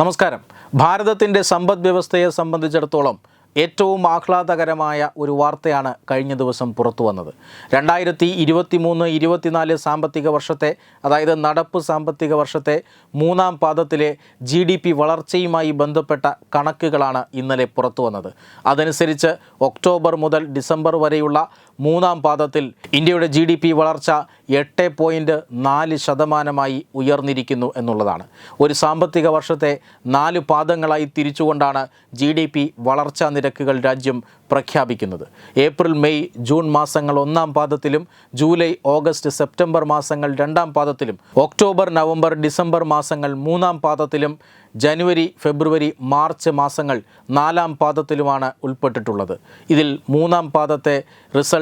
നമസ്കാരം. ഭാരതത്തിന്റെ സമ്പദ് വ്യവസ്ഥയെ സംബന്ധിച്ചിടത്തോളം ഏറ്റവും ആഹ്ലാദകരമായ ഒരു വാർത്തയാണ് കഴിഞ്ഞ ദിവസം പുറത്തു വന്നത്. രണ്ടായിരത്തി ഇരുപത്തി മൂന്ന് ഇരുപത്തിനാല് സാമ്പത്തിക വർഷത്തെ അതായത് നടപ്പ് സാമ്പത്തിക വർഷത്തെ മൂന്നാം പാദത്തിലെ ജി ഡി പി വളർച്ചയുമായി ബന്ധപ്പെട്ട കണക്കുകളാണ് ഇന്നലെ പുറത്തു വന്നത്. അതനുസരിച്ച് ഒക്ടോബർ മുതൽ ഡിസംബർ വരെയുള്ള മൂന്നാം പാദത്തിൽ ഇന്ത്യയുടെ ജി ഡി പി വളർച്ച എട്ട് പോയിന്റ് നാല് ശതമാനമായി ഉയർന്നിരിക്കുന്നു എന്നുള്ളതാണ്. ഒരു സാമ്പത്തിക വർഷത്തെ നാല് പാദങ്ങളായി തിരിച്ചുകൊണ്ടാണ് ജി ഡി പി വളർച്ചാ നിരക്കുകൾ രാജ്യം പ്രഖ്യാപിക്കുന്നത്. ഏപ്രിൽ മെയ് ജൂൺ മാസങ്ങൾ ഒന്നാം പാദത്തിലും ജൂലൈ ഓഗസ്റ്റ് സെപ്റ്റംബർ മാസങ്ങൾ രണ്ടാം പാദത്തിലും ഒക്ടോബർ നവംബർ ഡിസംബർ മാസങ്ങൾ മൂന്നാം പാദത്തിലും ജനുവരി ഫെബ്രുവരി മാർച്ച് മാസങ്ങൾ നാലാം പാദത്തിലുമാണ് ഉൾപ്പെട്ടിട്ടുള്ളത്. ഇതിൽ മൂന്നാം പാദത്തെ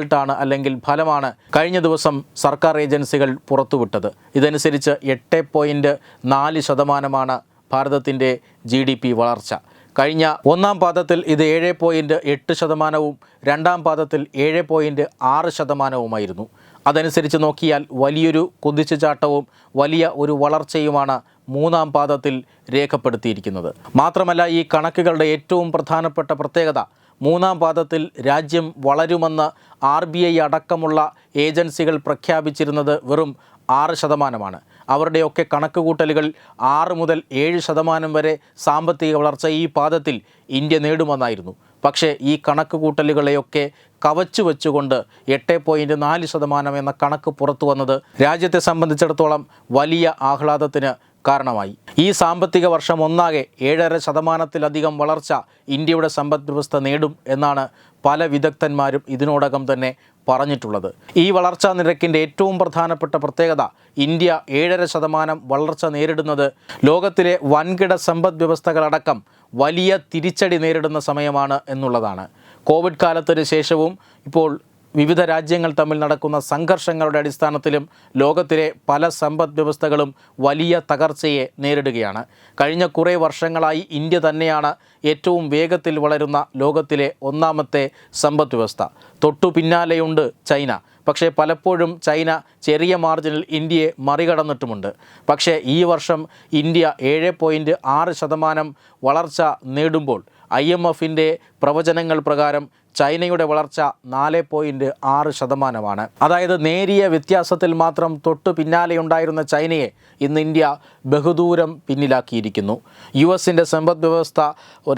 റിസൾട്ടാണ് അല്ലെങ്കിൽ ഫലമാണ് കഴിഞ്ഞ ദിവസം സർക്കാർ ഏജൻസികൾ പുറത്തുവിട്ടത്. ഇതനുസരിച്ച് എട്ട് പോയിന്റ് നാല് ശതമാനമാണ് ഭാരതത്തിന്റെ ജി ഡി പി വളർച്ച. കഴിഞ്ഞ ഒന്നാം പാദത്തിൽ ഇത് ഏഴ് പോയിന്റ് എട്ട് ശതമാനവും രണ്ടാം പാദത്തിൽ ഏഴ് പോയിന്റ് ആറ് ശതമാനവുമായിരുന്നു. അതനുസരിച്ച് നോക്കിയാൽ വലിയൊരു കുതിച്ചുചാട്ടവും വലിയ ഒരു വളർച്ചയുമാണ് മൂന്നാം പാദത്തിൽ രേഖപ്പെടുത്തിയിരിക്കുന്നത്. മാത്രമല്ല ഈ കണക്കുകളുടെ ഏറ്റവും പ്രധാനപ്പെട്ട പ്രത്യേകത മൂന്നാം പാദത്തിൽ രാജ്യം വളരുമെന്ന് ആർ ബി ഐ അടക്കമുള്ള ഏജൻസികൾ പ്രഖ്യാപിച്ചിരുന്നത് വെറും ആറ് ശതമാനമാണ്. അവരുടെയൊക്കെ കണക്കുകൂട്ടലുകൾ ആറ് മുതൽ ഏഴ് ശതമാനം വരെ സാമ്പത്തിക വളർച്ച ഈ പാദത്തിൽ ഇന്ത്യ നേടുമെന്നായിരുന്നു. പക്ഷേ ഈ കണക്കുകൂട്ടലുകളെയൊക്കെ കവച്ചു വെച്ചുകൊണ്ട് എട്ട് പോയിന്റ് നാല് ശതമാനം എന്ന കണക്ക് പുറത്തു വന്നത് രാജ്യത്തെ സംബന്ധിച്ചിടത്തോളം വലിയ ആഹ്ലാദത്തിന് കാരണമായി. ഈ സാമ്പത്തിക വർഷം ഒന്നാകെ ഏഴര ശതമാനത്തിലധികം വളർച്ച ഇന്ത്യയുടെ സമ്പദ് വ്യവസ്ഥ നേടും എന്നാണ് പല വിദഗ്ധന്മാരും ഇതിനോടകം തന്നെ പറഞ്ഞിട്ടുള്ളത്. ഈ വളർച്ചാ നിരക്കിന്റെ ഏറ്റവും പ്രധാനപ്പെട്ട പ്രത്യേകത ഇന്ത്യ ഏഴര ശതമാനം വളർച്ച നേരിടുന്നത് ലോകത്തിലെ വൻകിട സമ്പദ് വ്യവസ്ഥകളടക്കം വലിയ തിരിച്ചടി നേരിടുന്ന സമയമാണ് എന്നുള്ളതാണ്. കോവിഡ് കാലത്തിന് ശേഷവും ഇപ്പോൾ വിവിധ രാജ്യങ്ങൾ തമ്മിൽ നടക്കുന്ന സംഘർഷങ്ങളുടെ അടിസ്ഥാനത്തിലും ലോകത്തിലെ പല സമ്പദ് വ്യവസ്ഥകളും വലിയ തകർച്ചയെ നേരിടുകയാണ്. കഴിഞ്ഞ കുറേ വർഷങ്ങളായി ഇന്ത്യ തന്നെയാണ് ഏറ്റവും വേഗത്തിൽ വളരുന്ന ലോകത്തിലെ ഒന്നാമത്തെ സമ്പദ് വ്യവസ്ഥ. തൊട്ടു പിന്നാലെയുണ്ട് ചൈന. പക്ഷേ പലപ്പോഴും ചൈന ചെറിയ മാർജിനിൽ ഇന്ത്യയെ മറികടന്നിട്ടുമുണ്ട്. പക്ഷേ ഈ വർഷം ഇന്ത്യ ഏഴ് പോയിന്റ് ആറ് ശതമാനം വളർച്ച നേടുമ്പോൾ ഐ എം എഫിന്റെ പ്രവചനങ്ങൾ പ്രകാരം ചൈനയുടെ വളർച്ച നാല് പോയിന്റ് ആറ് ശതമാനമാണ്. അതായത് നേരിയ വ്യത്യാസത്തിൽ മാത്രം തൊട്ടു പിന്നാലെയുണ്ടായിരുന്ന ചൈനയെ ഇന്ന് ഇന്ത്യ ബഹുദൂരം പിന്നിലാക്കിയിരിക്കുന്നു. യു എസിന്റെ സമ്പദ് വ്യവസ്ഥ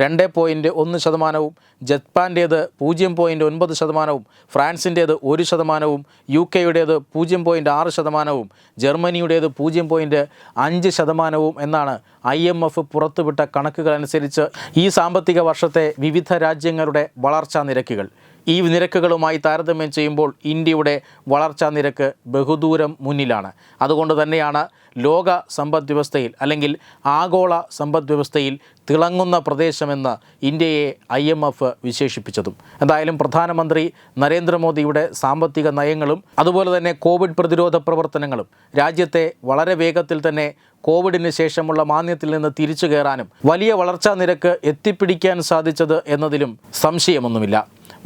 രണ്ട് പോയിന്റ് ഒന്ന് ശതമാനവും ജപ്പാന്റേത് പൂജ്യം പോയിന്റ് ഒൻപത് ശതമാനവും ഫ്രാൻസിന്റേത് ഒരു ശതമാനവും യു കെയുടേത് പൂജ്യം പോയിന്റ് ആറ് ശതമാനവും ജർമ്മനിയുടേത് പൂജ്യം പോയിന്റ് അഞ്ച് ശതമാനവും എന്നാണ് ഐ എം എഫ് പുറത്തുവിട്ട കണക്കുകൾ അനുസരിച്ച് ഈ സാമ്പത്തിക വർഷത്തെ വിവിധ രാജ്യങ്ങളുടെ വളർച്ചാ നിരക്കുകൾ. ഈ നിരക്കുകളുമായി താരതമ്യം ചെയ്യുമ്പോൾ ഇന്ത്യയുടെ വളർച്ചാ നിരക്ക് ബഹുദൂരം മുന്നിലാണ്. അതുകൊണ്ട് തന്നെയാണ് ലോക സമ്പദ്വ്യവസ്ഥയിൽ അല്ലെങ്കിൽ ആഗോള സമ്പദ്വ്യവസ്ഥയിൽ തിളങ്ങുന്ന പ്രദേശമെന്ന് ഇന്ത്യയെ ഐ എം എഫ് വിശേഷിപ്പിച്ചതും. എന്തായാലും പ്രധാനമന്ത്രി നരേന്ദ്രമോദിയുടെ സാമ്പത്തിക നയങ്ങളും അതുപോലെ തന്നെ കോവിഡ് പ്രതിരോധ പ്രവർത്തനങ്ങളും രാജ്യത്തെ വളരെ വേഗത്തിൽ തന്നെ കോവിഡിന് ശേഷമുള്ള മാന്യത്തിൽ നിന്ന് തിരിച്ചു കയറാനും വലിയ വളർച്ചാ നിരക്ക് എത്തിപ്പിടിക്കാൻ സാധിച്ചത് എന്നതിലും സംശയമൊന്നുമില്ല.